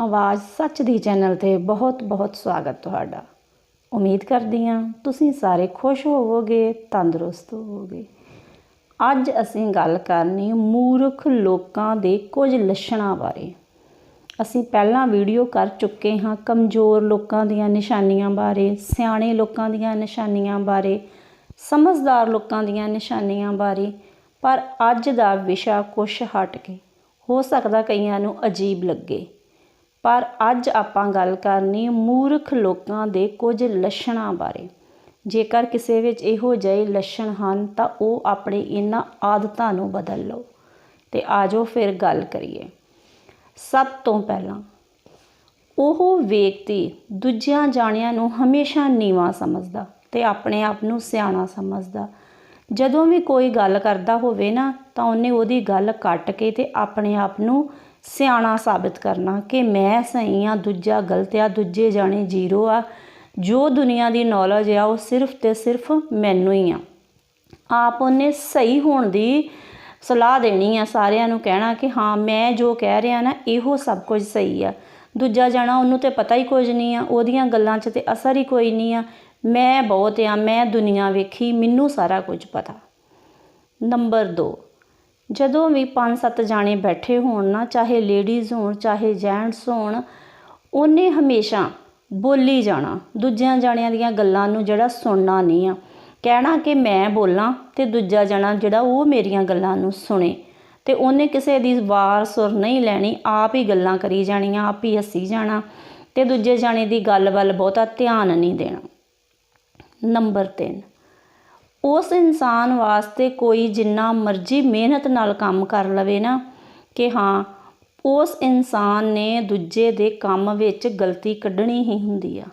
ਆਵਾਜ਼ ਸੱਚ ਦੀ ਚੈਨਲ ਤੇ ਬਹੁਤ-ਬਹੁਤ ਸਵਾਗਤ ਤੁਹਾਡਾ। ਉਮੀਦ ਕਰਦੀ ਹਾਂ ਤੁਸੀਂ ਸਾਰੇ ਖੁਸ਼ ਹੋਵੋਗੇ, ਤੰਦਰੁਸਤ ਹੋਵੋਗੇ। ਅੱਜ ਅਸੀਂ ਗੱਲ ਕਰਨੀ ਮੂਰਖ ਲੋਕਾਂ ਦੇ ਕੁਝ ਲੱਛਣਾਂ ਬਾਰੇ। ਅਸੀਂ ਪਹਿਲਾਂ ਵੀਡੀਓ ਕਰ ਚੁੱਕੇ ਹਾਂ ਕਮਜ਼ੋਰ ਲੋਕਾਂ ਦੀਆਂ ਨਿਸ਼ਾਨੀਆਂ ਬਾਰੇ, ਸਿਆਣੇ ਲੋਕਾਂ ਦੀਆਂ ਨਿਸ਼ਾਨੀਆਂ ਬਾਰੇ, ਸਮਝਦਾਰ ਲੋਕਾਂ ਦੀਆਂ ਨਿਸ਼ਾਨੀਆਂ ਬਾਰੇ, ਪਰ ਅੱਜ ਦਾ ਵਿਸ਼ਾ ਕੁਛ ਹਟ ਕੇ, ਹੋ ਸਕਦਾ ਕਈਆਂ ਨੂੰ ਅਜੀਬ ਲੱਗੇ। ਪਰ ਅੱਜ ਆਪਾਂ ਗੱਲ ਕਰਨੀ ਮੂਰਖ ਲੋਕਾਂ ਦੇ ਕੁਝ ਲੱਛਣਾਂ ਬਾਰੇ। ਜੇਕਰ ਕਿਸੇ ਵਿੱਚ ਇਹੋ ਜਿਹੇ ਲੱਛਣ ਹਨ, ਤਾਂ ਉਹ ਆਪਣੇ ਇਹਨਾਂ ਆਦਤਾਂ ਨੂੰ ਬਦਲ ਲਓ। ਤੇ ਆਜੋ ਫਿਰ ਗੱਲ ਕਰੀਏ। ਸਭ ਤੋਂ ਪਹਿਲਾਂ, ਉਹ ਵਿਅਕਤੀ ਦੂਜਿਆਂ ਜਾਣਿਆਂ ਨੂੰ ਹਮੇਸ਼ਾ ਨੀਵਾਂ ਸਮਝਦਾ ਤੇ ਆਪਣੇ ਆਪ ਨੂੰ ਸਿਆਣਾ ਸਮਝਦਾ। ਜਦੋਂ ਵੀ ਕੋਈ ਗੱਲ ਕਰਦਾ ਹੋਵੇ ਨਾ, ਤਾਂ ਉਹਨੇ ਉਹਦੀ ਗੱਲ ਕੱਟ ਕੇ ਤੇ ਆਪਣੇ ਆਪ ਨੂੰ ਸਿਆਣਾ ਸਾਬਿਤ ਕਰਨਾ ਕਿ ਮੈਂ ਸਹੀ ਆ, ਦੂਜਾ ਗਲਤ ਆ, ਦੂਜੇ ਜਾਣੇ ਜ਼ੀਰੋ ਆ। ਜੋ ਦੁਨੀਆ ਦੀ ਨੌਲੇਜ ਆ, ਉਹ ਸਿਰਫ ਤੇ ਸਿਰਫ ਮੈਨੂੰ ਹੀ ਆ। ਆਪ ਉਹਨੇ ਸਹੀ ਹੋਣ ਦੀ ਸਲਾਹ ਦੇਣੀ ਆ ਸਾਰਿਆਂ ਨੂੰ ਕਹਿਣਾ ਕਿ ਹਾਂ, ਮੈਂ ਜੋ ਕਹਿ ਰਿਹਾ ਨਾ, ਇਹੋ ਸਭ ਕੁਝ ਸਹੀ ਆ। ਦੂਜਾ ਜਾਣਾ, ਉਹਨੂੰ ਤੇ ਪਤਾ ਹੀ ਕੁਝ ਨਹੀਂ ਆ। ਉਹਦੀਆਂ ਗੱਲਾਂ 'ਚ ਤੇ ਅਸਰ ਹੀ ਕੋਈ ਨਹੀਂ ਆ। ਮੈਂ ਬਹੁਤ ਆ, ਮੈਂ ਦੁਨੀਆ ਵੇਖੀ, ਮੈਨੂੰ ਸਾਰਾ ਕੁਝ ਪਤਾ। ਨੰਬਰ 2 ਜਦੋਂ ਵੀ ਪੰਜ ਸੱਤ ਜਾਣੇ ਬੈਠੇ ਹੋਣ ਨਾ, ਚਾਹੇ ਲੇਡੀਜ਼ ਹੋਣ, ਚਾਹੇ ਜੈਂਟਸ ਹੋਣ, ਉਹਨੇ ਹਮੇਸ਼ਾ ਬੋਲੀ ਜਾਣਾ। ਦੂਜਿਆਂ ਜਾਣਿਆਂ ਦੀਆਂ ਗੱਲਾਂ ਨੂੰ ਜਿਹੜਾ ਸੁਣਨਾ ਨਹੀਂ ਆ। ਕਹਿਣਾ ਕਿ ਮੈਂ ਬੋਲਾਂ ਤੇ ਦੂਜਾ ਜਣਾ ਜਿਹੜਾ ਉਹ ਮੇਰੀਆਂ ਗੱਲਾਂ ਨੂੰ ਸੁਣੇ। ਤੇ ਉਹਨੇ ਕਿਸੇ ਦੀ ਵਾਰ ਸੁਰ ਨਹੀਂ ਲੈਣੀ, ਆਪ ਹੀ ਗੱਲਾਂ ਕਰੀ ਜਾਣੀਆਂ, ਆਪ ਹੀ ਹੱਸੀ ਜਾਣਾ ਤੇ ਦੂਜੇ ਜਾਣੇ ਦੀ ਗੱਲ ਵੱਲ ਬਹੁਤਾ ਧਿਆਨ ਨਹੀਂ ਦੇਣਾ। ਨੰਬਰ 3 ਉਸ ਇਨਸਾਨ ਵਾਸਤੇ ਕੋਈ ਜਿੰਨਾ ਮਰਜ਼ੀ ਮਿਹਨਤ ਨਾਲ ਕੰਮ ਕਰ ਲਵੇ ਨਾ, ਕਿ ਹਾਂ, ਉਸ ਇਨਸਾਨ ਨੇ ਦੂਜੇ ਦੇ ਕੰਮ ਵਿੱਚ ਗਲਤੀ ਕੱਢਣੀ ਹੀ ਹੁੰਦੀ ਆ।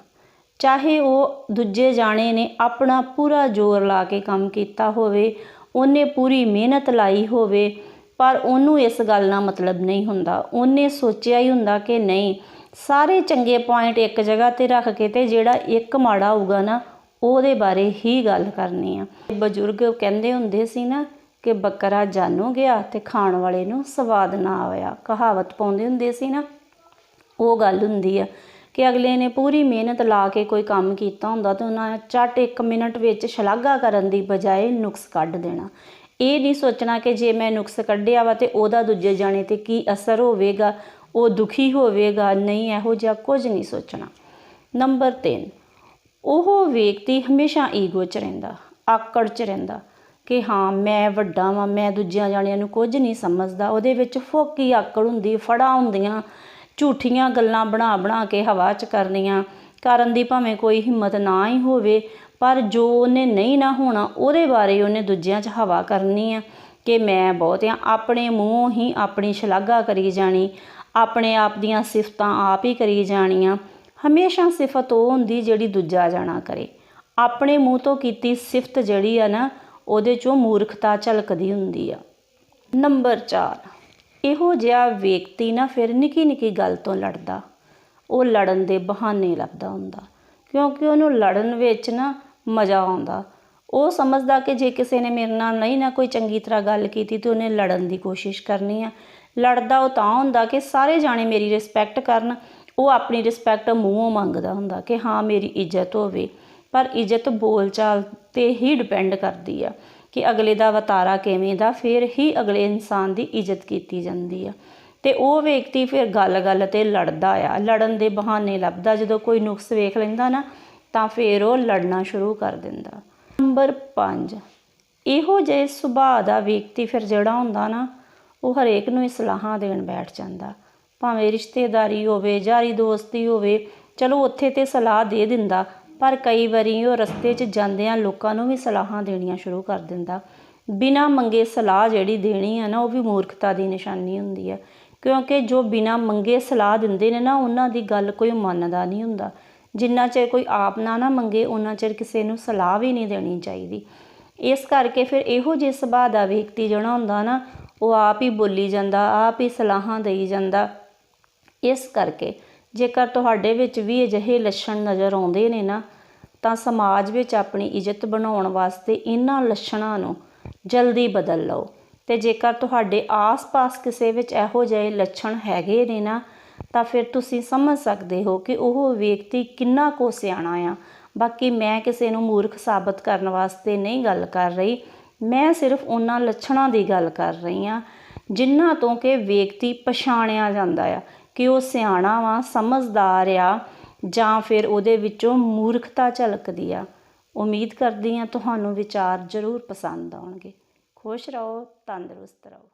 ਚਾਹੇ ਉਹ ਦੂਜੇ ਜਾਣੇ ਨੇ ਆਪਣਾ ਪੂਰਾ ਜ਼ੋਰ ਲਾ ਕੇ ਕੰਮ ਕੀਤਾ ਹੋਵੇ, ਉਹਨੇ ਪੂਰੀ ਮਿਹਨਤ ਲਾਈ ਹੋਵੇ, ਪਰ ਉਹਨੂੰ ਇਸ ਗੱਲ ਨਾਲ ਮਤਲਬ ਨਹੀਂ ਹੁੰਦਾ। ਉਹਨੇ ਸੋਚਿਆ ਹੀ ਹੁੰਦਾ ਕਿ ਨਹੀਂ, ਸਾਰੇ ਚੰਗੇ ਪੁਆਇੰਟ ਇੱਕ ਜਗ੍ਹਾ ਤੇ ਰੱਖ ਕੇ ਤੇ ਜਿਹੜਾ ਇੱਕ ਮਾੜਾ ਹੋਊਗਾ ਨਾ ਉਹਦੇ ਬਾਰੇ ਹੀ ਗੱਲ ਕਰਨੀ ਆ। ਬਜ਼ੁਰਗ ਕਹਿੰਦੇ ਹੁੰਦੇ ਸੀ ਨਾ ਕਿ ਬੱਕਰਾ ਜਾਨੋ ਗਿਆ ਤੇ ਖਾਣ ਵਾਲੇ ਨੂੰ ਸਵਾਦ ਨਾ ਆਇਆ। ਕਹਾਵਤ ਪਾਉਂਦੇ ਹੁੰਦੇ ਸੀ ਨਾ, ਉਹ ਗੱਲ ਹੁੰਦੀ ਆ ਕਿ ਅਗਲੇ ਨੇ ਪੂਰੀ ਮਿਹਨਤ ਲਾ ਕੇ ਕੋਈ ਕੰਮ ਕੀਤਾ ਹੁੰਦਾ ਤੇ ਉਹਨਾਂ ਝੱਟ 1 ਮਿੰਟ ਵਿੱਚ ਸ਼ਲਾਘਾ ਕਰਨ ਦੀ ਬਜਾਏ ਨੁਕਸ ਕੱਢ ਦੇਣਾ। ਇਹ ਨਹੀਂ ਸੋਚਣਾ ਕਿ ਜੇ ਮੈਂ ਨੁਕਸ ਕੱਢਿਆ ਵਾ ਤੇ ਉਹਦਾ ਦੂਜੇ ਜਾਣੇ ਤੇ ਕੀ ਅਸਰ ਹੋਵੇਗਾ, ਉਹ ਦੁਖੀ ਹੋਵੇਗਾ, ਨਹੀਂ ਇਹੋ ਜਿਹਾ ਕੁਝ ਨਹੀਂ ਸੋਚਣਾ। ਨੰਬਰ 3 ਉਹ ਵਿਅਕਤੀ ਹਮੇਸ਼ਾ ਈਗੋ 'ਚ ਰਹਿੰਦਾ, ਆਕੜ 'ਚ ਰਹਿੰਦਾ ਕਿ ਹਾਂ, ਮੈਂ ਵੱਡਾ ਵਾਂ, ਮੈਂ ਦੂਜਿਆਂ ਜਾਣਿਆਂ ਨੂੰ ਕੁਝ ਨਹੀਂ ਸਮਝਦਾ। ਉਹਦੇ ਵਿੱਚ ਫੋਕੀ ਆਕੜ ਹੁੰਦੀ, ਫੜਾ ਹੁੰਦੀਆਂ, ਝੂਠੀਆਂ ਗੱਲਾਂ ਬਣਾ ਬਣਾ ਕੇ ਹਵਾ 'ਚ ਕਰਨੀਆਂ, ਕਰਨ ਦੀ ਭਾਵੇਂ ਕੋਈ ਹਿੰਮਤ ਨਾ ਹੀ ਹੋਵੇ, ਪਰ ਜੋ ਉਹਨੇ ਨਹੀਂ ਨਾ ਹੋਣਾ, ਉਹਦੇ ਬਾਰੇ ਉਹਨੇ ਦੂਜਿਆਂ 'ਚ ਹਵਾ ਕਰਨੀ ਆ ਕਿ ਮੈਂ ਬਹੁਤ ਆ, ਆਪਣੇ ਮੂੰਹ ਹੀ ਆਪਣੀ ਸ਼ਲਾਘਾ ਕਰੀ ਜਾਣੀ, ਆਪਣੇ ਆਪ ਦੀਆਂ ਸਿਫਤਾਂ ਆਪ ਹੀ ਕਰੀ ਜਾਣੀਆਂ। ਹਮੇਸ਼ਾ ਸਿਫਤ ਉਹ ਹੁੰਦੀ ਜਿਹੜੀ ਦੂਜਾ ਜਾਣਾ ਕਰੇ। ਆਪਣੇ ਮੂੰਹ ਤੋਂ ਕੀਤੀ ਸਿਫਤ ਜਿਹੜੀ ਆ ਨਾ, ਉਹਦੇ ਚੋਂ ਮੂਰਖਤਾ ਝਲਕਦੀ ਹੁੰਦੀ ਆ। ਨੰਬਰ 4 ਇਹੋ ਜਿਹਾ ਵਿਅਕਤੀ ਨਾ ਫਿਰ ਨਿੱਕੀ ਨਿੱਕੀ ਗੱਲ ਤੋਂ ਲੜਦਾ। ਉਹ ਲੜਨ ਦੇ ਬਹਾਨੇ ਲੱਭਦਾ ਹੁੰਦਾ, ਕਿਉਂਕਿ ਉਹਨੂੰ ਲੜਨ ਵਿੱਚ ਨਾ ਮਜ਼ਾ ਆਉਂਦਾ। ਉਹ ਸਮਝਦਾ ਕਿ ਜੇ ਕਿਸੇ ਨੇ ਮੇਰੇ ਨਾਲ ਨਹੀਂ ਨਾ ਕੋਈ ਚੰਗੀ ਤਰ੍ਹਾਂ ਗੱਲ ਕੀਤੀ ਤੇ ਉਹਨੇ ਲੜਨ ਦੀ ਕੋਸ਼ਿਸ਼ ਕਰਨੀ ਆ। ਲੜਦਾ ਉਹ ਤਾਂ ਹੁੰਦਾ ਕਿ ਸਾਰੇ ਜਾਣੇ ਮੇਰੀ ਰਿਸਪੈਕਟ ਕਰਨ ਉਹ ਆਪਣੀ ਰਿਸਪੈਕਟ ਮੂੰਹੋਂ ਮੰਗਦਾ ਹੁੰਦਾ ਕਿ ਹਾਂ, ਮੇਰੀ ਇੱਜ਼ਤ ਹੋਵੇ। ਪਰ ਇੱਜ਼ਤ ਬੋਲਚਾਲ ਤੇ ਹੀ ਡਿਪੈਂਡ ਕਰਦੀ ਆ ਕਿ ਅਗਲੇ ਦਾ ਵਤਾਰਾ ਕਿਵੇਂ ਦਾ, ਫਿਰ ਹੀ ਅਗਲੇ ਇਨਸਾਨ ਦੀ ਇੱਜ਼ਤ ਕੀਤੀ ਜਾਂਦੀ ਆ। ਤੇ ਉਹ ਵਿਅਕਤੀ ਫਿਰ ਗੱਲ-ਗੱਲ ਤੇ ਲੜਦਾ ਆ। ਲੜਨ ਦੇ ਬਹਾਨੇ ਲੱਭਦਾ। ਜਦੋਂ ਕੋਈ ਨੁਕਸ ਵੇਖ ਲੈਂਦਾ ਨਾ, ਤਾਂ ਫਿਰ ਉਹ ਲੜਨਾ ਸ਼ੁਰੂ ਕਰ ਦਿੰਦਾ। ਨੰਬਰ 5 ਇਹੋ ਜਿਹੇ ਸੁਭਾਅ ਦਾ ਵਿਅਕਤੀ ਫਿਰ ਜਿਹੜਾ ਹੁੰਦਾ ਨਾ, ਉਹ ਹਰੇਕ ਨੂੰ ਇਸਲਾਹਾਂ ਦੇਣ ਬੈਠ ਜਾਂਦਾ। ਭਾਵੇਂ ਰਿਸ਼ਤੇਦਾਰੀ ਹੋਵੇ, ਯਾਰੀ ਦੋਸਤੀ ਹੋਵੇ, ਚਲੋ ਉੱਥੇ ਤੇ ਸਲਾਹ ਦੇ ਦਿੰਦਾ। ਪਰ ਕਈ ਵਾਰੀ ਉਹ ਰਸਤੇ 'ਚ ਜਾਂਦਿਆਂ ਲੋਕਾਂ ਨੂੰ ਵੀ ਸਲਾਹਾਂ ਦੇਣੀਆਂ ਸ਼ੁਰੂ ਕਰ ਦਿੰਦਾ। ਬਿਨਾਂ ਮੰਗੇ ਸਲਾਹ ਜਿਹੜੀ ਦੇਣੀ ਹੈ ਨਾ, ਉਹ ਵੀ ਮੂਰਖਤਾ ਦੀ ਨਿਸ਼ਾਨੀ ਹੁੰਦੀ ਹੈ ਕਿਉਂਕਿ ਜੋ ਬਿਨਾਂ ਮੰਗੇ ਸਲਾਹ ਦਿੰਦੇ ਨੇ ਨਾ, ਉਹਨਾਂ ਦੀ ਗੱਲ ਕੋਈ ਮੰਨਦਾ ਨਹੀਂ ਹੁੰਦਾ। ਜਿੰਨਾ ਚਿਰ ਕੋਈ ਆਪ ਨਾ ਨਾ ਮੰਗੇ ਉਹਨਾਂ ਚਿਰ ਕਿਸੇ ਨੂੰ ਸਲਾਹ ਵੀ ਨਹੀਂ ਦੇਣੀ ਚਾਹੀਦੀ। ਇਸ ਕਰਕੇ ਫਿਰ ਇਹੋ ਜਿਹੇ ਸੁਭਾਅ ਦਾ ਵਿਅਕਤੀ ਜਿਹੜਾ ਹੁੰਦਾ ਨਾ, ਉਹ ਆਪ ਹੀ ਬੋਲੀ ਜਾਂਦਾ, ਆਪ ਹੀ ਸਲਾਹਾਂ ਦੇਈ ਜਾਂਦਾ। ਇਸ ਕਰਕੇ ਜੇਕਰ ਤੁਹਾਡੇ ਵਿੱਚ ਵੀ ਅਜਿਹੇ ਲੱਛਣ ਨਜ਼ਰ ਆਉਂਦੇ ਨੇ ਨਾ, ਤਾਂ ਸਮਾਜ ਵਿੱਚ ਆਪਣੀ ਇੱਜ਼ਤ ਬਣਾਉਣ ਵਾਸਤੇ ਇਹਨਾਂ ਲੱਛਣਾਂ ਨੂੰ ਜਲਦੀ ਬਦਲ ਲਓ। ਤੇ ਜੇਕਰ ਤੁਹਾਡੇ ਆਸ-ਪਾਸ ਕਿਸੇ ਵਿੱਚ ਇਹੋ ਜਿਹੇ ਲੱਛਣ ਹੈਗੇ ਨੇ ਨਾ, ਤਾਂ ਫਿਰ ਤੁਸੀਂ ਸਮਝ ਸਕਦੇ ਹੋ ਕਿ ਉਹ ਵਿਅਕਤੀ ਕਿੰਨਾ ਕੋ ਸਿਆਣਾ ਆ। ਬਾਕੀ ਮੈਂ ਕਿਸੇ ਨੂੰ ਮੂਰਖ ਸਾਬਤ ਕਰਨ ਵਾਸਤੇ ਨਹੀਂ ਗੱਲ ਕਰ ਰਹੀ। ਮੈਂ ਸਿਰਫ ਉਹਨਾਂ ਲੱਛਣਾਂ ਦੀ ਗੱਲ ਕਰ ਰਹੀ ਆ ਜਿਨ੍ਹਾਂ ਤੋਂ ਕਿ ਵਿਅਕਤੀ ਪਛਾਣਿਆ ਜਾਂਦਾ ਆ। ਕਿ ਉਹ ਸਿਆਣਾ ਵਾ, ਸਮਝਦਾਰ ਆ ਜਾਂ ਫਿਰ ਉਹਦੇ ਵਿੱਚੋਂ ਮੂਰਖਤਾ ਝਲਕਦੀ ਆ। ਉਮੀਦ ਕਰਦੀ ਹਾਂ ਤੁਹਾਨੂੰ ਵਿਚਾਰ ਜ਼ਰੂਰ ਪਸੰਦ ਆਉਣਗੇ। ਖੁਸ਼ ਰਹੋ, ਤੰਦਰੁਸਤ ਰਹੋ।